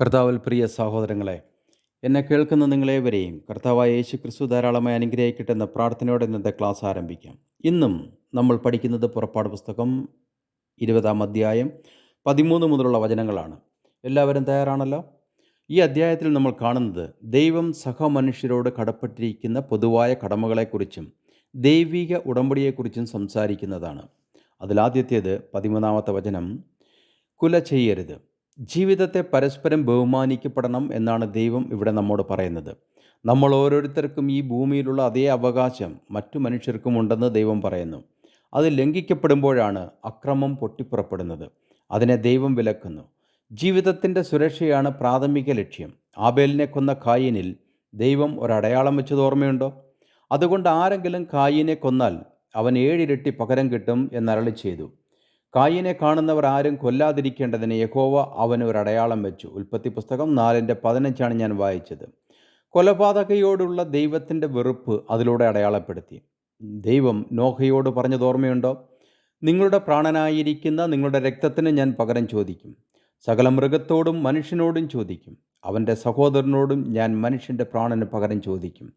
കർത്താവിൽ പ്രിയ സഹോദരങ്ങളെ എന്നെ കേൾക്കുന്ന നിങ്ങളേവരെയും കർത്താവായ യേശു ക്രിസ്തു ധാരാളമായി അനുഗ്രഹിക്കട്ടെ എന്ന പ്രാർത്ഥനയോടെ ഇന്നത്തെ ക്ലാസ് ആരംഭിക്കാം. ഇന്നും നമ്മൾ പഠിക്കുന്നത് പുറപ്പാട് പുസ്തകം ഇരുപതാം അധ്യായം പതിമൂന്ന് മുതലുള്ള വചനങ്ങളാണ്. എല്ലാവരും തയ്യാറാണല്ലോ? ഈ അധ്യായത്തിൽ നമ്മൾ കാണുന്നത് ദൈവം സഹമനുഷ്യരോട് കടപ്പെട്ടിരിക്കുന്ന പൊതുവായ കടമകളെക്കുറിച്ചും ദൈവിക ഉടമ്പടിയെക്കുറിച്ചും സംസാരിക്കുന്നതാണ്. അതിലാദ്യത്തേത് പതിമൂന്നാമത്തെ വചനം കുല ചെയ്യരുത് ജീവിതത്തെ പരസ്പരം ബഹുമാനിക്കപ്പെടണം എന്നാണ് ദൈവം ഇവിടെ നമ്മോട് പറയുന്നത്. നമ്മൾ ഓരോരുത്തർക്കും ഈ ഭൂമിയിലുള്ള അതേ അവകാശം മറ്റു മനുഷ്യർക്കും ഉണ്ടെന്ന് ദൈവം പറയുന്നു. അത് ലംഘിക്കപ്പെടുമ്പോഴാണ് അക്രമം പൊട്ടിപ്പുറപ്പെടുന്നത്. അതിനെ ദൈവം വിലക്കുന്നു. ജീവിതത്തിന്റെ സുരക്ഷയാണ് പ്രാഥമിക ലക്ഷ്യം. ആബേലിനെ കൊന്ന കായിനിൽ ദൈവം ഒരടയാളം വെച്ചത് ഓർമ്മയുണ്ടോ? അതുകൊണ്ട് ആരെങ്കിലും കായിനെ കൊന്നാൽ അവൻ ഏഴിരട്ടി പകരം കിട്ടും എന്നരളി ചെയ്തു. കായിനെ കാണുന്നവർ ആരും കൊല്ലാതിരിക്കേണ്ടതിന് യഹോവ അവന് ഒരു അടയാളം വെച്ചു. ഉൽപ്പത്തി പുസ്തകം നാലിന്റെ പതിനഞ്ചാണ് ഞാൻ വായിച്ചത്. കൊലപാതകയോടുള്ള ദൈവത്തിന്റെ വെറുപ്പ് അതിലൂടെ അടയാളപ്പെടുത്തി. ദൈവം നോഹയോട് പറഞ്ഞത് ഓർമ്മയുണ്ടോ? നിങ്ങളുടെ പ്രാണനായിരിക്കുന്ന നിങ്ങളുടെ രക്തത്തിന് ഞാൻ പകരം ചോദിക്കും. സകല മൃഗത്തോടും മനുഷ്യനോടും ചോദിക്കും. അവന്റെ സഹോദരനോടും ഞാൻ മനുഷ്യന്റെ പ്രാണന് പകരം ചോദിക്കും.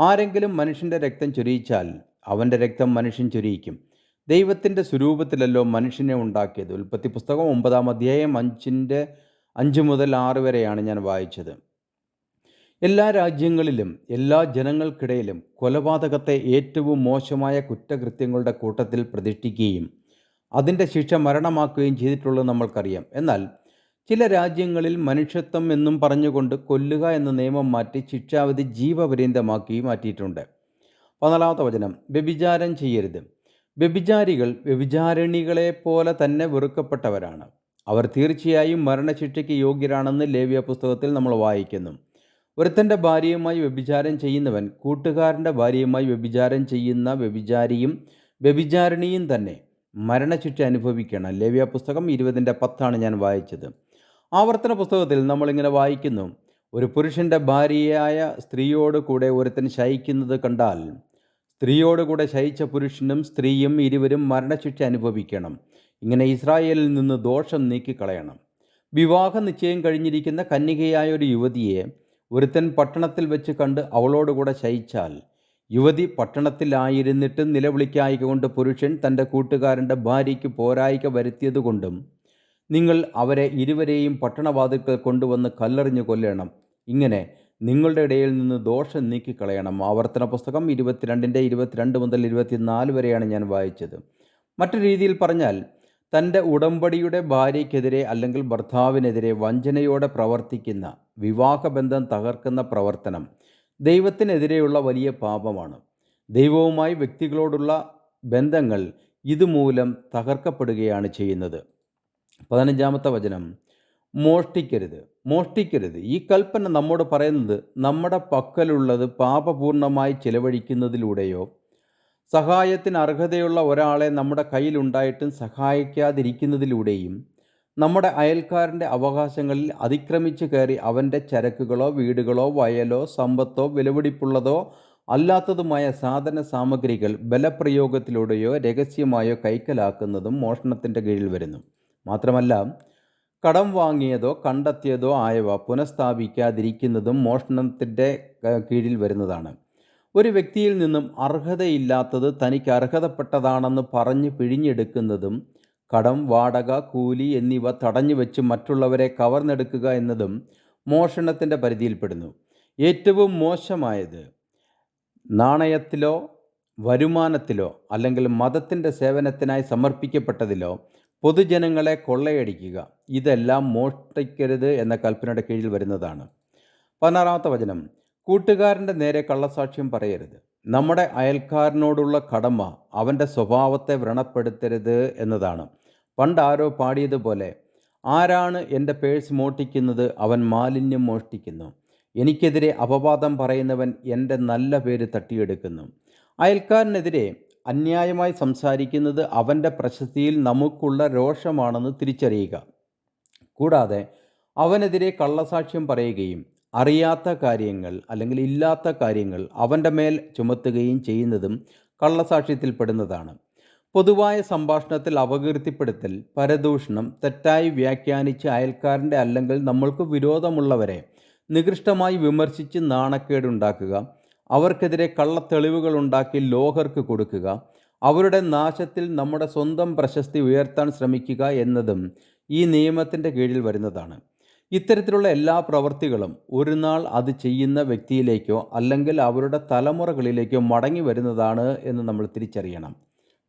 ആരെങ്കിലും മനുഷ്യന്റെ രക്തം ചൊരിയിച്ചാൽ അവന്റെ രക്തം മനുഷ്യൻ ചൊരിയിക്കും. ദൈവത്തിന്റെ സ്വരൂപത്തിലല്ലോ മനുഷ്യനെ ഉണ്ടാക്കിയത്. ഉൽപ്പത്തി പുസ്തകം ഒമ്പതാം അധ്യായം അഞ്ചിന്റെ അഞ്ച് മുതൽ ആറ് വരെയാണ് ഞാൻ വായിച്ചത്. എല്ലാ രാജ്യങ്ങളിലും എല്ലാ ജനങ്ങൾക്കിടയിലും കൊലപാതകത്തെ ഏറ്റവും മോശമായ കുറ്റകൃത്യങ്ങളുടെ കൂട്ടത്തിൽ പ്രതിഷ്ഠിക്കുകയും അതിന്റെ ശിക്ഷ മരണമാക്കുകയും ചെയ്തിട്ടുള്ളത് നമ്മൾക്കറിയാം. എന്നാൽ ചില രാജ്യങ്ങളിൽ മനുഷ്യത്വം എന്നും പറഞ്ഞുകൊണ്ട് കൊല്ലുക എന്ന നിയമം മാറ്റി ശിക്ഷാവിധി ജീവപര്യന്തമാക്കി മാറ്റിയിട്ടുണ്ട്. പതിനാലാമത്തെ വചനം വ്യഭിചാരം ചെയ്യരുത്. വ്യഭിചാരികൾ വ്യഭിചാരിണികളെപ്പോലെ തന്നെ വെറുക്കപ്പെട്ടവരാണ്. അവർ തീർച്ചയായും മരണശിക്ഷയ്ക്ക് യോഗ്യരാണെന്ന് ലേവ്യ പുസ്തകത്തിൽ നമ്മൾ വായിക്കുന്നു. ഒരുത്തന്റെ ഭാര്യയുമായി വ്യഭിചാരം ചെയ്യുന്നവൻ കൂട്ടുകാരന്റെ ഭാര്യയുമായി വ്യഭിചാരം ചെയ്യുന്ന വ്യഭിചാരിയും വ്യഭിചാരിണിയും തന്നെ മരണശിക്ഷ അനുഭവിക്കണം ലേവ്യ പുസ്തകം ഇരുപതിന്റെ പത്താണ് ഞാൻ വായിച്ചത്. ആവർത്തന പുസ്തകത്തിൽ നമ്മളിങ്ങനെ വായിക്കുന്നു. ഒരു പുരുഷന്റെ ഭാര്യയായ സ്ത്രീയോട് കൂടെ ഒരുത്തൻ ശയിക്കുന്നത് കണ്ടാൽ സ്ത്രീയോട് കൂടെ ശയിച്ച പുരുഷനും സ്ത്രീയും ഇരുവരും മരണശിക്ഷ അനുഭവിക്കണം. ഇങ്ങനെ ഇസ്രായേലിൽ നിന്ന് ദോഷം നീക്കിക്കളയണം. വിവാഹ നിശ്ചയം കഴിഞ്ഞിരിക്കുന്ന കന്യകയായ ഒരു യുവതിയെ ഒരുത്തൻ പട്ടണത്തിൽ വെച്ച് കണ്ട് അവളോടുകൂടെ ശയിച്ചാൽ യുവതി പട്ടണത്തിലായിരുന്നിട്ട് നിലവിളിക്കായികൊണ്ട് പുരുഷൻ തന്റെ കൂട്ടുകാരന്റെ ഭാര്യയ്ക്ക് പോരായിക വരുത്തിയതുകൊണ്ടും നിങ്ങൾ അവരെ ഇരുവരെയും പട്ടണവാതിൽക്കൽ കൊണ്ടുവന്ന് കല്ലെറിഞ്ഞു കൊല്ലണം. ഇങ്ങനെ നിങ്ങളുടെ ഇടയിൽ നിന്ന് ദോഷം നീക്കിക്കളയണം. ആവർത്തന പുസ്തകം ഇരുപത്തിരണ്ടിന്റെ ഇരുപത്തിരണ്ട് മുതൽ ഇരുപത്തിനാല് വരെയാണ് ഞാൻ വായിച്ചത്. മറ്റു രീതിയിൽ പറഞ്ഞാൽ തന്റെ ഉടമ്പടിയുടെ ഭാര്യയ്ക്കെതിരെ അല്ലെങ്കിൽ ഭർത്താവിനെതിരെ വഞ്ചനയോടെ പ്രവർത്തിക്കുന്ന വിവാഹബന്ധം തകർക്കുന്ന പ്രവർത്തനം ദൈവത്തിനെതിരെയുള്ള വലിയ പാപമാണ്. ദൈവവുമായി വ്യക്തികളോടുള്ള ബന്ധങ്ങൾ ഇതുമൂലം തകർക്കപ്പെടുകയാണ് ചെയ്യുന്നത്. പതിനഞ്ചാമത്തെ വചനം മോഷ്ടിക്കരുത് മോഷ്ടിക്കരുത്. ഈ കൽപ്പന നമ്മോട് പറയുന്നത് നമ്മുടെ പക്കലുള്ളത് പാപപൂർണമായി ചിലവഴിക്കുന്നതിലൂടെയോ സഹായത്തിന് അർഹതയുള്ള ഒരാളെ നമ്മുടെ കയ്യിലുണ്ടായിട്ടും സഹായിക്കാതിരിക്കുന്നതിലൂടെയും നമ്മുടെ അയൽക്കാരന്റെ അവകാശങ്ങളിൽ അതിക്രമിച്ച് കയറി അവന്റെ ചരക്കുകളോ വീടുകളോ വയലോ സമ്പത്തോ വിലപിടിപ്പുള്ളതോ അല്ലാത്തതുമായ സാധന സാമഗ്രികൾ ബലപ്രയോഗത്തിലൂടെയോ രഹസ്യമായോ കൈക്കലാക്കുന്നതും മോഷണത്തിന്റെ കീഴിൽ വരുന്നു. മാത്രമല്ല കടം വാങ്ങിയതോ കണ്ടെത്തിയതോ ആയവ പുനഃസ്ഥാപിക്കാതിരിക്കുന്നതും മോഷണത്തിന്റെ കീഴിൽ വരുന്നതാണ്. ഒരു വ്യക്തിയിൽ നിന്നും അർഹതയില്ലാത്തത് തനിക്ക് അർഹതപ്പെട്ടതാണെന്ന് പറഞ്ഞ് പിഴിഞ്ഞെടുക്കുന്നതും കടം വാടക കൂലി എന്നിവ തടഞ്ഞു വെച്ച് മറ്റുള്ളവരെ കവർന്നെടുക്കുക എന്നതും മോഷണത്തിന്റെ പരിധിയിൽപ്പെടുന്നു. ഏറ്റവും മോശമായത് നാണയത്തിലോ വരുമാനത്തിലോ അല്ലെങ്കിൽ മതത്തിന്റെ സേവനത്തിനായി സമർപ്പിക്കപ്പെട്ടതിലോ പൊതുജനങ്ങളെ കൊള്ളയടിക്കുക. ഇതെല്ലാം മോഷ്ടിക്കരുത് എന്ന കൽപ്പനയുടെ കീഴിൽ വരുന്നതാണ്. പതിനാറാമത്തെ വചനം. കൂട്ടുകാരന്റെ നേരെ കള്ളസാക്ഷ്യം പറയരുത്. നമ്മുടെ അയൽക്കാരനോടുള്ള കടമ അവന്റെ സ്വഭാവത്തെ വ്രണപ്പെടുത്തരുത് എന്നതാണ്. പണ്ട് ആരോ പാടിയതുപോലെ ആരാണ് എന്റെ പേഴ്സ് മോഷ്ടിക്കുന്നത്? അവൻ മാലിന്യം മോഷ്ടിക്കുന്നു. എനിക്കെതിരെ അപവാദം പറയുന്നവൻ എന്റെ നല്ല പേര് തട്ടിയെടുക്കുന്നു. അയൽക്കാരനെതിരെ അന്യായമായി സംസാരിക്കുന്നത് അവന്റെ പ്രശസ്തിയിൽ നമുക്കുള്ള രോഷമാണെന്ന് തിരിച്ചറിയുക. കൂടാതെ അവനെതിരെ കള്ളസാക്ഷ്യം പറയുകയും അറിയാത്ത കാര്യങ്ങൾ അല്ലെങ്കിൽ ഇല്ലാത്ത കാര്യങ്ങൾ അവന്റെ മേൽ ചുമത്തുകയും ചെയ്യുന്നതും കള്ളസാക്ഷ്യത്തിൽപ്പെടുന്നതാണ്. പൊതുവായ സംഭാഷണത്തിൽ അപകീർത്തിപ്പെടുത്തൽ പരദൂഷണം തെറ്റായി വ്യാഖ്യാനിച്ച് അയൽക്കാരന്റെ അല്ലെങ്കിൽ നമ്മൾക്ക് വിരോധമുള്ളവരെ നികൃഷ്ടമായി വിമർശിച്ച് നാണക്കേടുണ്ടാക്കുക അവർക്കെതിരെ കള്ളത്തെളിവുകൾ ഉണ്ടാക്കി ലോഹർക്ക് കൊടുക്കുക അവരുടെ നാശത്തിൽ നമ്മുടെ സ്വന്തം പ്രശസ്തി ഉയർത്താൻ ശ്രമിക്കുക എന്നതും ഈ നിയമത്തിന്റെ കീഴിൽ വരുന്നതാണ്. ഇത്തരത്തിലുള്ള എല്ലാ പ്രവൃത്തികളും ഒരു നാൾ അത് ചെയ്യുന്ന വ്യക്തിയിലേക്കോ അല്ലെങ്കിൽ അവരുടെ തലമുറകളിലേക്കോ മടങ്ങി വരുന്നതാണ് എന്ന് നമ്മൾ തിരിച്ചറിയണം.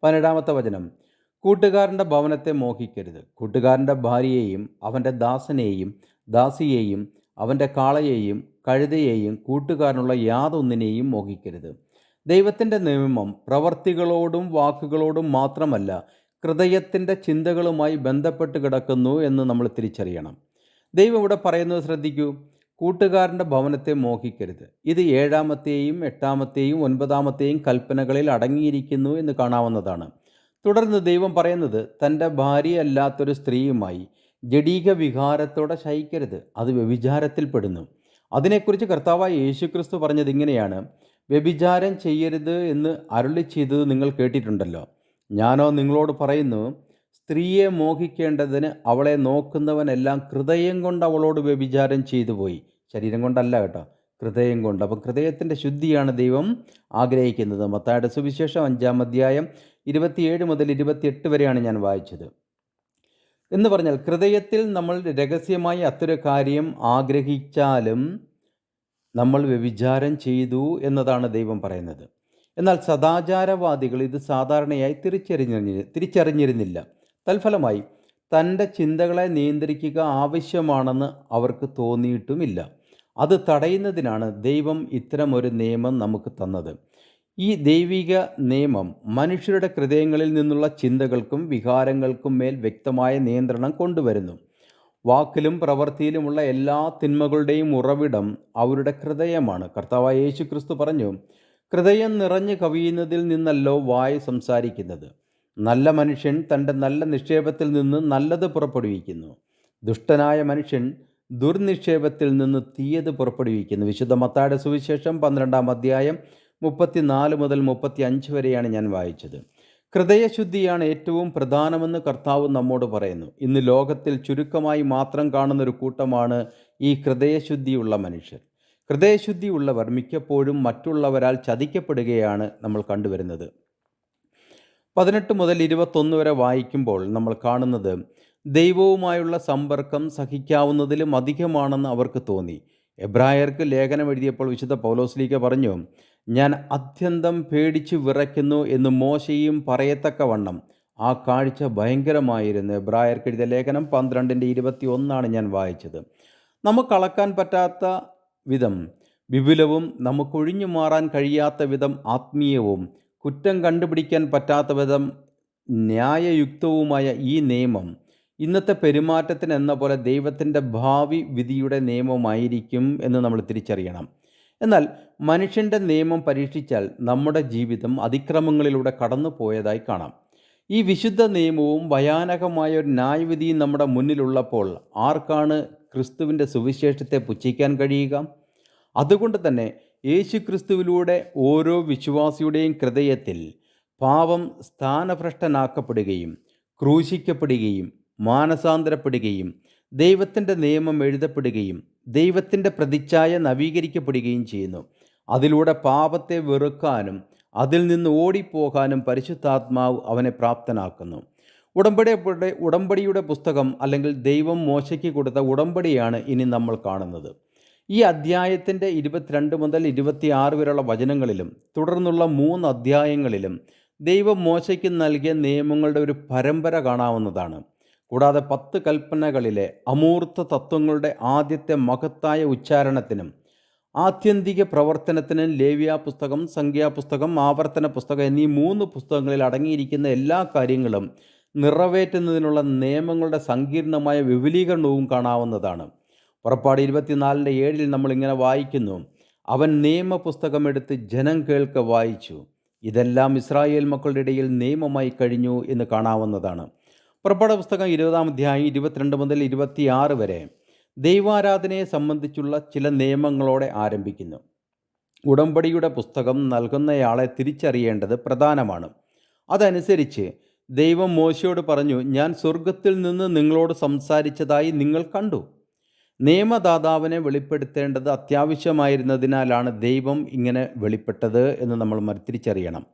പതിനേഴാമത്തെ വചനം കൂട്ടുകാരന്റെ ഭവനത്തെ മോഹിക്കരുത്. കൂട്ടുകാരന്റെ ഭാര്യയെയും അവന്റെ ദാസനെയും ദാസിയെയും അവന്റെ കാളയെയും കഴുതയെയും കൂട്ടുകാരനുള്ള യാതൊന്നിനെയും മോഹിക്കരുത്. ദൈവത്തിന്റെ നിയമം പ്രവർത്തികളോടും വാക്കുകളോടും മാത്രമല്ല ഹൃദയത്തിന്റെ ചിന്തകളുമായി ബന്ധപ്പെട്ട് കിടക്കുന്നു എന്ന് നമ്മൾ തിരിച്ചറിയണം. ദൈവം ഇവിടെ പറയുന്നത് ശ്രദ്ധിക്കൂ കൂട്ടുകാരന്റെ ഭവനത്തെ മോഹിക്കരുത്. ഇത് ഏഴാമത്തെയും എട്ടാമത്തെയും ഒൻപതാമത്തെയും കൽപ്പനകളിൽ അടങ്ങിയിരിക്കുന്നു എന്ന് കാണാവുന്നതാണ്. തുടർന്ന് ദൈവം പറയുന്നത് തന്റെ ഭാര്യയല്ലാത്തൊരു സ്ത്രീയുമായി ജഡീക വികാരത്തോടെ ശയിക്കരുത്. അത് വ്യഭിചാരത്തിൽപ്പെടുന്നു. അതിനെക്കുറിച്ച് കർത്താവായ യേശുക്രിസ്തു പറഞ്ഞത് ഇങ്ങനെയാണ്. വ്യഭിചാരം ചെയ്യരുത് എന്ന് അരുളി ചെയ്തത് നിങ്ങൾ കേട്ടിട്ടുണ്ടല്ലോ. ഞാനോ നിങ്ങളോട് പറയുന്നു സ്ത്രീയെ മോഹിക്കേണ്ടതിന് അവളെ നോക്കുന്നവനെല്ലാം ഹൃദയം കൊണ്ട് അവളോട് വ്യഭിചാരം ചെയ്തു പോയി. ശരീരം കൊണ്ടല്ല കേട്ടോ ഹൃദയം കൊണ്ട്. അപ്പം ഹൃദയത്തിന്റെ ശുദ്ധിയാണ് ദൈവം ആഗ്രഹിക്കുന്നത്. മത്തായുടെ സുവിശേഷം അഞ്ചാം അധ്യായം ഇരുപത്തിയേഴ് മുതൽ ഇരുപത്തിയെട്ട് വരെയാണ് ഞാൻ വായിച്ചത്. എന്ന് പറഞ്ഞാൽ ഹൃദയത്തിൽ നമ്മൾ രഹസ്യമായി അത്തരം കാര്യം ആഗ്രഹിച്ചാലും നമ്മൾ വ്യഭിചാരം ചെയ്തു എന്നതാണ് ദൈവം പറയുന്നത്. എന്നാൽ സദാചാരവാദികൾ ഇത് സാധാരണയായി തിരിച്ചറിഞ്ഞ തിരിച്ചറിഞ്ഞിരുന്നില്ല. തൽഫലമായി തന്റെ ചിന്തകളെ നിയന്ത്രിക്കുക ആവശ്യമാണെന്ന് അവർക്ക് തോന്നിയിട്ടുമില്ല. അത് തടയുന്നതിനാണ് ദൈവം ഇത്തരമൊരു നിയമം നമുക്ക് തന്നത്. ഈ ദൈവിക നിയമം മനുഷ്യരുടെ ഹൃദയങ്ങളിൽ നിന്നുള്ള ചിന്തകൾക്കും വികാരങ്ങൾക്കും മേൽ വ്യക്തമായ നിയന്ത്രണം കൊണ്ടുവരുന്നു. വാക്കിലും പ്രവൃത്തിയിലുമുള്ള എല്ലാ തിന്മകളുടെയും ഉറവിടം അവരുടെ ഹൃദയമാണ്. കർത്താവായ യേശു ക്രിസ്തു പറഞ്ഞു ഹൃദയം നിറഞ്ഞു കവിയുന്നതിൽ നിന്നല്ലോ വായ് സംസാരിക്കുന്നത്. നല്ല മനുഷ്യൻ തന്റെ നല്ല നിക്ഷേപത്തിൽ നിന്ന് നല്ലത് പുറപ്പെടുവിക്കുന്നു. ദുഷ്ടനായ മനുഷ്യൻ ദുർനിക്ഷേപത്തിൽ നിന്ന് തീയത് പുറപ്പെടുവിക്കുന്നു. വിശുദ്ധ മത്തായുടെ സുവിശേഷം പന്ത്രണ്ടാം അധ്യായം മുപ്പത്തിനാല് മുതൽ മുപ്പത്തി അഞ്ച് വരെയാണ് ഞാൻ വായിച്ചത്. ഹൃദയശുദ്ധിയാണ് ഏറ്റവും പ്രധാനമെന്ന് കർത്താവ് നമ്മോട് പറയുന്നു. ഇന്ന് ലോകത്തിൽ ചുരുക്കമായി മാത്രം കാണുന്ന ഒരു കൂട്ടമാണ് ഈ ഹൃദയശുദ്ധിയുള്ള മനുഷ്യർ. ഹൃദയശുദ്ധിയുള്ളവർ മിക്കപ്പോഴും മറ്റുള്ളവരാൽ ചതിക്കപ്പെടുകയാണ് നമ്മൾ കണ്ടുവരുന്നത്. പതിനെട്ട് മുതൽ ഇരുപത്തൊന്ന് വരെ വായിക്കുമ്പോൾ നമ്മൾ കാണുന്നത് ദൈവവുമായുള്ള സമ്പർക്കം സഹിക്കാവുന്നതിലും അധികമാണെന്ന് അവർക്ക് തോന്നി. എബ്രായർക്ക് ലേഖനം എഴുതിയപ്പോൾ വിശുദ്ധ പൗലോസ്ലീക പറഞ്ഞു ഞാൻ അത്യന്തം പേടിച്ച് വിറയ്ക്കുന്നു എന്ന് മോശയും പറയത്തക്കവണ്ണം ആ കാഴ്ച ഭയങ്കരമായിരുന്നു. എബ്രായർ കെഴുത ലേഖനം പന്ത്രണ്ടിന്റെ ഇരുപത്തി ഒന്നാണ് ഞാൻ വായിച്ചത്. നമുക്ക് അളക്കാൻ പറ്റാത്ത വിധം വിപുലവും നമുക്കൊഴിഞ്ഞു മാറാൻ കഴിയാത്ത വിധം ആത്മീയവും കുറ്റം കണ്ടുപിടിക്കാൻ പറ്റാത്ത വിധം ന്യായയുക്തവുമായ ഈ നിയമം ഇന്നത്തെ പെരുമാറ്റത്തിന് എന്ന പോലെ ദൈവത്തിന്റെ ഭാവി വിധിയുടെ നിയമമായിരിക്കും എന്ന് നമ്മൾ തിരിച്ചറിയണം. എന്നാൽ മനുഷ്യന്റെ നിയമം പരീക്ഷിച്ചാൽ നമ്മുടെ ജീവിതം അതിക്രമങ്ങളിലൂടെ കടന്നു പോയതായി കാണാം. ഈ വിശുദ്ധ നിയമവും ഭയാനകമായ ഒരു ന്യായവിധിയും നമ്മുടെ മുന്നിലുള്ളപ്പോൾ ആർക്കാണ് ക്രിസ്തുവിന്റെ സുവിശേഷത്തെ പുച്ഛിക്കാൻ കഴിയുക? അതുകൊണ്ട് തന്നെ യേശു ക്രിസ്തുവിലൂടെ ഓരോ വിശ്വാസിയുടെയും ഹൃദയത്തിൽ പാപം സ്ഥാനഭ്രഷ്ടനാക്കപ്പെടുകയും ക്രൂശിക്കപ്പെടുകയും മാനസാന്തരപ്പെടുകയും ദൈവത്തിന്റെ നിയമം എഴുതപ്പെടുകയും ദൈവത്തിന്റെ പ്രതിച്ഛായ നവീകരിക്കപ്പെടുകയും ചെയ്യുന്നു. അതിലൂടെ പാപത്തെ വെറുക്കാനും അതിൽ നിന്ന് ഓടിപ്പോകാനും പരിശുദ്ധാത്മാവ് അവനെ പ്രാപ്തനാക്കുന്നു. ഉടമ്പടിയുടെ ഉടമ്പടിയുടെ പുസ്തകം അല്ലെങ്കിൽ ദൈവം മോശയ്ക്ക് കൊടുത്ത ഉടമ്പടിയാണ് ഇനി നമ്മൾ കാണുന്നത്. ഈ അധ്യായത്തിന്റെ ഇരുപത്തിരണ്ട് മുതൽ ഇരുപത്തിയാറ് വരെയുള്ള വചനങ്ങളിലും തുടർന്നുള്ള മൂന്ന് അധ്യായങ്ങളിലും ദൈവം മോശയ്ക്ക് നൽകിയ നിയമങ്ങളുടെ ഒരു പരമ്പര കാണാവുന്നതാണ്. കൂടാതെ പത്ത് കൽപ്പനകളിലെ അമൂർത്ത തത്വങ്ങളുടെ ആദ്യത്തെ മഹത്തായ ഉച്ചാരണത്തിനും ആത്യന്തിക പ്രവർത്തനത്തിനും ലേവ്യ പുസ്തകം സംഖ്യാപുസ്തകം ആവർത്തന പുസ്തകം എന്നീ മൂന്ന് പുസ്തകങ്ങളിൽ അടങ്ങിയിരിക്കുന്ന എല്ലാ കാര്യങ്ങളും നിറവേറ്റുന്നതിനുള്ള നിയമങ്ങളുടെ സങ്കീർണമായ വിപുലീകരണവും കാണാവുന്നതാണ്. പുറപ്പാട് ഇരുപത്തിനാലിന്റെ ഏഴിൽ നമ്മൾ ഇങ്ങനെ വായിക്കുന്നു അവൻ നിയമപുസ്തകം എടുത്ത് ജനം കേൾക്ക വായിച്ചു. ഇതെല്ലാം ഇസ്രായേൽ മക്കളുടെ ഇടയിൽ നിയമമായി കഴിഞ്ഞു എന്ന് കാണാവുന്നതാണ്. പുറപ്പാട് പുസ്തകം ഇരുപതാം അധ്യായം ഇരുപത്തിരണ്ട് മുതൽ ഇരുപത്തിയാറ് വരെ ദൈവാരാധനയെ സംബന്ധിച്ചുള്ള ചില നിയമങ്ങളോടെ ആരംഭിക്കുന്നു. ഉടമ്പടിയുടെ പുസ്തകം നൽകുന്നയാളെ തിരിച്ചറിയേണ്ടത് പ്രധാനമാണ്. അതനുസരിച്ച് ദൈവം മോശയോട് പറഞ്ഞു ഞാൻ സ്വർഗത്തിൽ നിന്ന് നിങ്ങളോട് സംസാരിച്ചതായി നിങ്ങൾ കണ്ടു. നിയമദാതാവിനെ വെളിപ്പെടുത്തേണ്ടത് അത്യാവശ്യമായിരുന്നതിനാലാണ് ദൈവം ഇങ്ങനെ വെളിപ്പെട്ടത് എന്ന് നമ്മൾ തിരിച്ചറിയണം.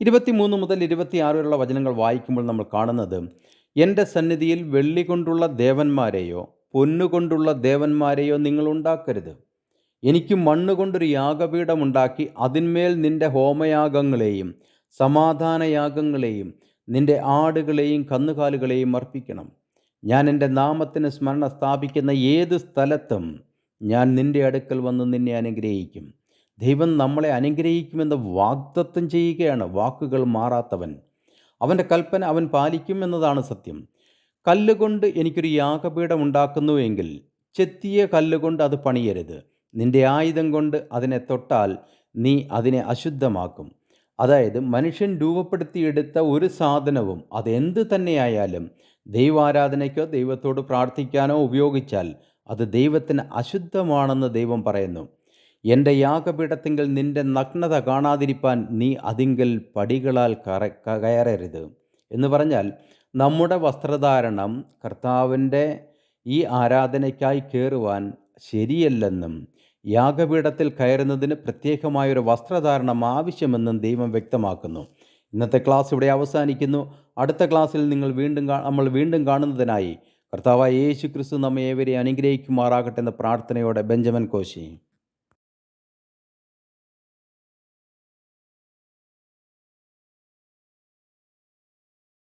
ഇരുപത്തിമൂന്ന് മുതൽ ഇരുപത്തിയാറ് വരെയുള്ള വചനങ്ങൾ വായിക്കുമ്പോൾ നമ്മൾ കാണുന്നത് എന്റെ സന്നിധിയിൽ വെള്ളി കൊണ്ടുള്ള ദേവന്മാരെയോ പൊന്നുകൊണ്ടുള്ള ദേവന്മാരെയോ നിങ്ങൾ ഉണ്ടാക്കരുത്. എനിക്ക് മണ്ണ് കൊണ്ടൊരു യാഗപീഠമുണ്ടാക്കി അതിന്മേൽ നിന്റെ ഹോമയാഗങ്ങളെയും സമാധാനയാഗങ്ങളെയും നിന്റെ ആടുകളെയും കന്നുകാലുകളെയും അർപ്പിക്കണം. ഞാൻ എന്റെ നാമത്തിന് സ്മരണ സ്ഥാപിക്കുന്ന ഏത് സ്ഥലത്തും ഞാൻ നിന്റെ അടുക്കൽ വന്ന് നിന്നെ അനുഗ്രഹിക്കും. ദൈവം നമ്മളെ അനുഗ്രഹിക്കുമെന്ന് വാഗ്ദത്തം ചെയ്യുകയാണ് വാക്കുകൾ മാറാത്തവൻ. അവന്റെ കൽപ്പന അവൻ പാലിക്കും എന്നതാണ് സത്യം. കല്ലുകൊണ്ട് എനിക്കൊരു യാഗപീഠം ഉണ്ടാക്കുന്നുവെങ്കിൽ ചെത്തിയ കല്ലുകൊണ്ട് അത് പണിയരുത്. നിന്റെ ആയുധം കൊണ്ട് അതിനെ തൊട്ടാൽ നീ അതിനെ അശുദ്ധമാക്കും. അതായത് മനുഷ്യൻ രൂപപ്പെടുത്തിയെടുത്ത ഒരു സാധനവും അതെന്ത് തന്നെയായാലും ദൈവാരാധനയ്ക്കോ ദൈവത്തോട് പ്രാർത്ഥിക്കാനോ ഉപയോഗിച്ചാൽ അത് ദൈവത്തിന് അശുദ്ധമാണെന്ന് ദൈവം പറയുന്നു. എന്റെ യാഗപീഠത്തിങ്കിൽ നിന്റെ നഗ്നത കാണാതിരിപ്പാൻ നീ അതിങ്കിൽ പടികളാൽ കറ കയറരുത്. എന്ന് പറഞ്ഞാൽ നമ്മുടെ വസ്ത്രധാരണം കർത്താവിന്റെ ഈ ആരാധനയ്ക്കായി കയറുവാൻ ശരിയല്ലെന്നും യാഗപീഠത്തിൽ കയറുന്നതിന് പ്രത്യേകമായൊരു വസ്ത്രധാരണം ആവശ്യമെന്നും ദൈവം വ്യക്തമാക്കുന്നു. ഇന്നത്തെ ക്ലാസ് ഇവിടെ അവസാനിക്കുന്നു. അടുത്ത ക്ലാസ്സിൽ നിങ്ങൾ വീണ്ടും നമ്മൾ വീണ്ടും കാണുന്നതിനായി കർത്താവായ യേശു ക്രിസ്തു നമ്മെ ഏവരെ അനുഗ്രഹിക്കുമാറാകട്ടെ എന്ന പ്രാർത്ഥനയോടെ ബെഞ്ചമിൻ കോശി.